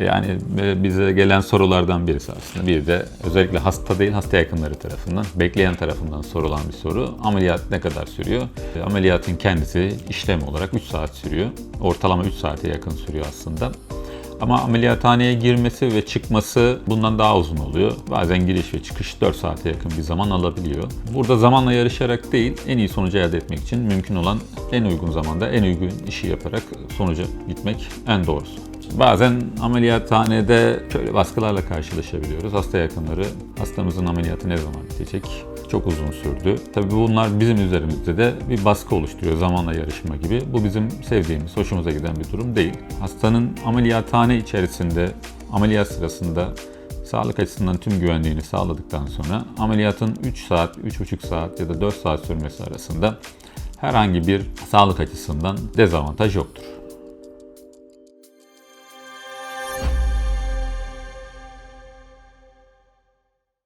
Yani e, bize gelen sorulardan birisi aslında. Bir de özellikle hasta değil hasta yakınları tarafından, bekleyen tarafından sorulan bir soru. Ameliyat ne kadar sürüyor? E, Ameliyatın kendisi işlem olarak 3 saat sürüyor. Ortalama 3 saate yakın sürüyor aslında. Ama ameliyathaneye girmesi ve çıkması bundan daha uzun oluyor. Bazen giriş ve çıkış 4 saate yakın bir zaman alabiliyor. Burada zamanla yarışarak değil, en iyi sonucu elde etmek için mümkün olan en uygun zamanda en uygun işi yaparak sonuca gitmek en doğrusu. Bazen ameliyathanede şöyle baskılarla karşılaşabiliyoruz. Hasta yakınları hastamızın ameliyatı ne zaman bitecek? Çok uzun sürdü. Tabii bunlar bizim üzerimizde de bir baskı oluşturuyor zamanla yarışma gibi. Bu bizim sevdiğimiz, hoşumuza giden bir durum değil. Hastanın ameliyathane içerisinde, ameliyat sırasında sağlık açısından tüm güvenliğini sağladıktan sonra ameliyatın 3 saat, 3,5 saat ya da 4 saat sürmesi arasında herhangi bir sağlık açısından dezavantaj yoktur.